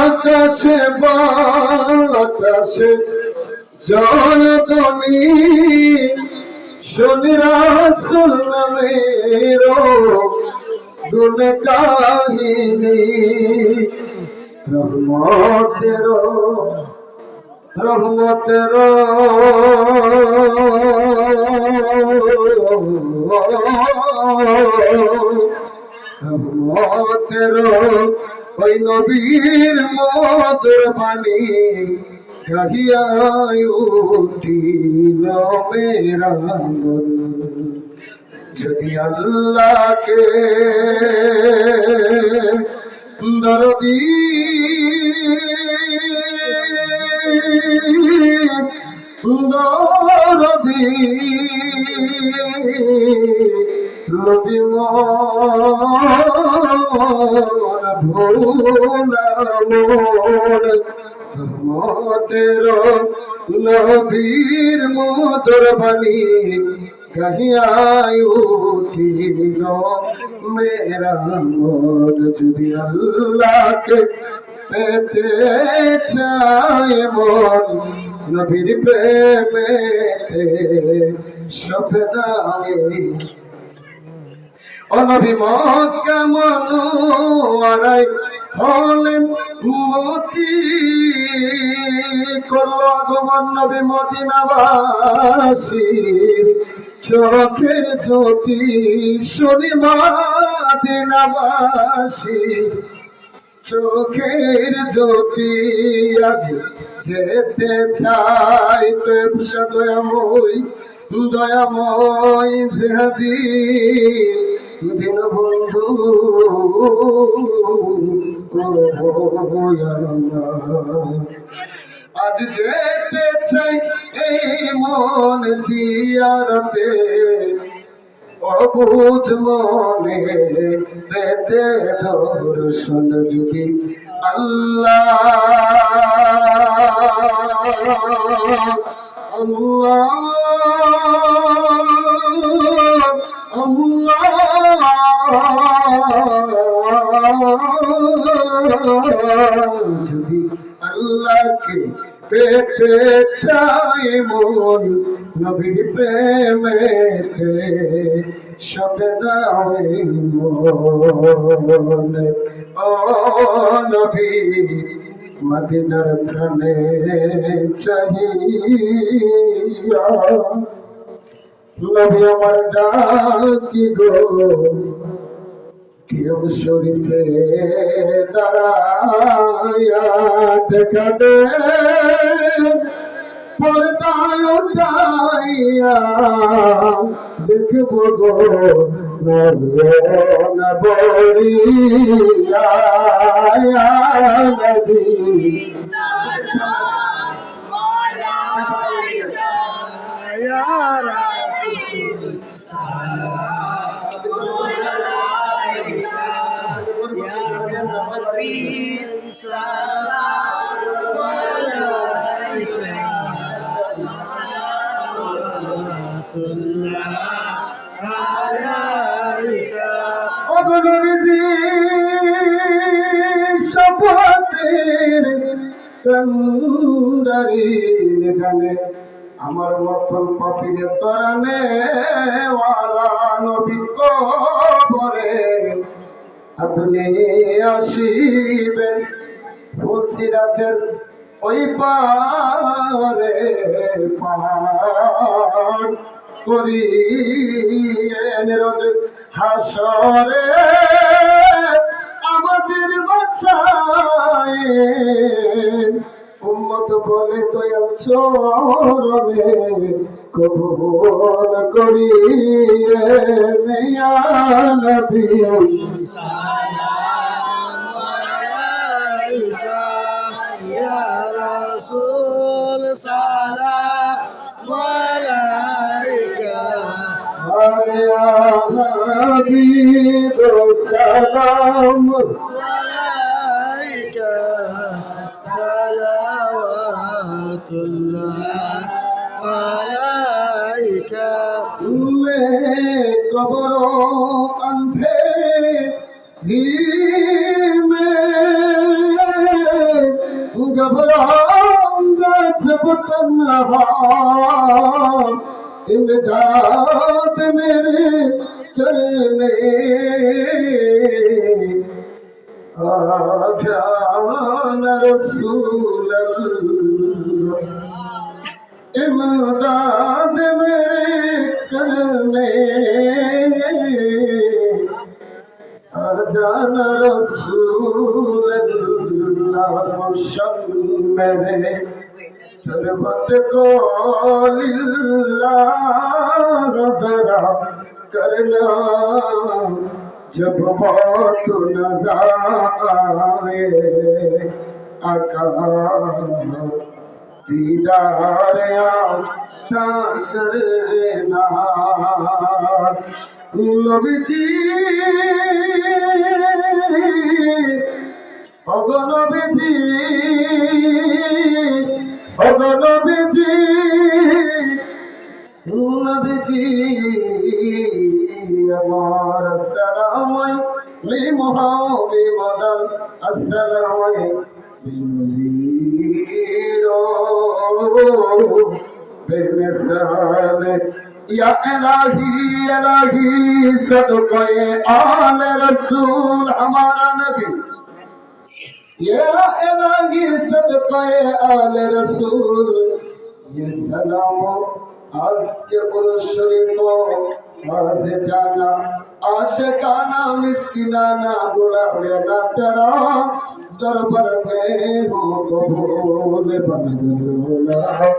আকাশে বাতাসে জনতনী শুনিরা সুলমের গুণ কাহিনী রহমতের রহমতের রহমতের ওই নবীর মধুর বাণী গাহিয়ায় উঠিল মেরা যদি আল্লাহকে দরদি দরদি রবি ভোলা মোর নবীর মধুর বাণী গাহিয়ায় উঠিল, মেরা মন যদি আল্লাহকে পেতে চায় মন নবীর প্রেমেতে সফেদায় অনবী মক্কা মনোয়ারাই হলেন মতি করল আগমন নবী মদিনাবাসীর চোখের জ্যোতি শনি মদিনাবাসী চোখের জ্যোতি আজ যেতে চাই তো দয়াময় দয়াময় জেহাদি। দিন বন্ধু, আজ যেতে চাই এই মন জিয়ারতে। অবুঝ মনে পেতে দর্শন যদি আল্লাহ যদি আল্লাহকে পেতে চাই মন নবীর প্রেমেতে সবে দাওই মন। ও নবী, মদিনার প্রাণে চাহিয়া, নবী আমার ডাকি গো। কেউ শরীফে দাঁড়ায়া দেখা দে। পর্দায় উঠাইয়া দেখব গো অগণবিধি শপথের কন্দারি এখানে আমার মতন কপিরে তরানে ওয়ালা নবী কবরে আপনি আসিবেন ফুলসিরাতের ওই পারে পার করিয়েন রোজ হাসরে আমাদের বাচ্চায় উম্মত বলে দয়াল চরণে কবুল করিয়ে নেয়া নবী يا حبيب السلام عليك صلوات الله عليك قبر أنت ঘবরাঙ্গ ছপতন হয় इमदाद मेरे करने आ जाना रसूल अल्लाह इमदाद मेरे करने अजान रसूल अल्लाह रोशन मेरे تربت قول اللہ ذرا کرنا جب موت نظر آئے آقا دیدار آتا کرنا نبی جی بمحام مدن السلام بنزير بمثال یا الہی الہی صدقے آل رسول ہمارا نبی یا الہی صدقے آل رسول یہ سلام آج کے قرآن شریف کو آج جانا आशिकाना मिस्किनाना गुलाबे ना तेरा दरबार में हो कबूल बन गया